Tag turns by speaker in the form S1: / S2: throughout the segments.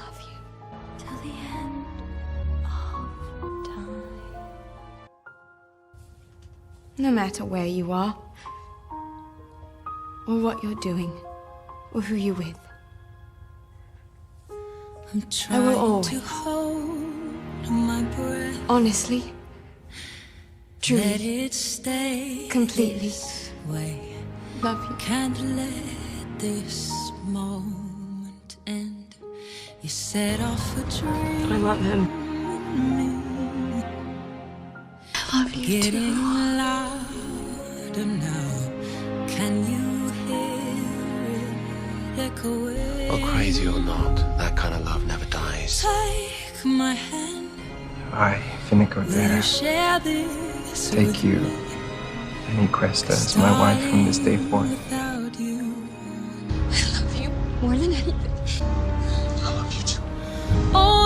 S1: love you till the end of time. No matter where you are, or what you're doing, or who you're with,
S2: I'm
S1: I will always.
S2: to hold my breath.
S1: honestly,
S2: Let
S1: truly,
S2: it stay
S1: completely
S2: way.
S1: love you.
S2: Can't let this moment end. You set off a dream.
S1: I love him. I love you
S2: Getting
S1: too.
S2: louder now. Can you hear it echoing?
S3: Well, oh, crazy or not, that kind of love never dies.
S2: Take my hand.
S4: I, Finico
S2: Will
S4: Dare,
S2: you share this
S4: take you,
S2: me?
S4: Aniquesta, as my wife from this day forth.
S2: Without you.
S1: I love you more than anything.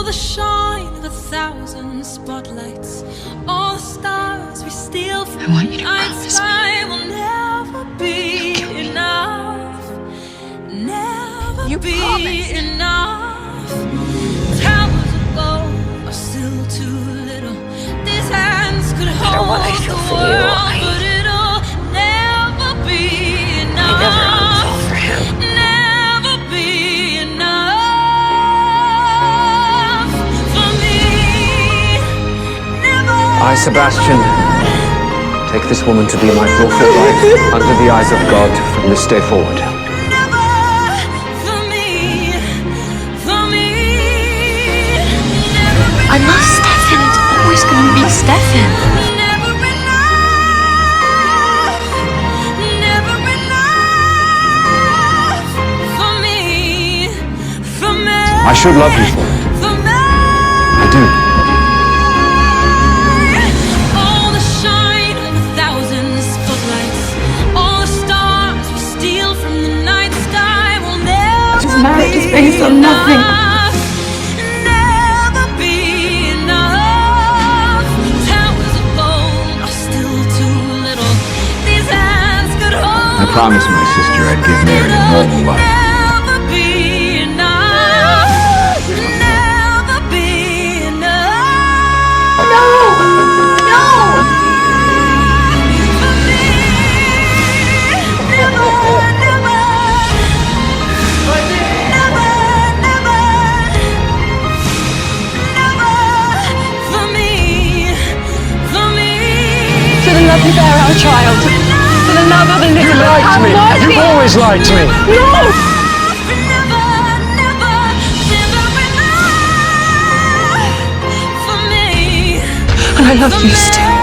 S2: The shine of a thousand spotlights, all the stars we steal from
S1: I want you to promise me
S2: will never be enough. Never
S1: You
S2: be
S1: promise.
S2: enough.
S1: I,
S5: Sebastian, take this woman to be my lawful wife under the eyes of God from this day forward.
S2: Never for me. For me.
S1: I love Stefan. It's always gonna be Stefan.
S2: Never enough. Never enough for me. For me.
S5: I should love you for it.
S2: For me.
S5: I do.
S1: Marriage is based on nothing.
S2: enough. Never be enough. Towers of gold are still too little. These hands could hold.
S5: I promised my sister I'd give Mary a normal life.
S1: For the love you bear our child. For the love of the little
S5: You lied to me. You've always lied to me.
S1: No!
S2: Never, never, never enough for me.
S1: And I love you still.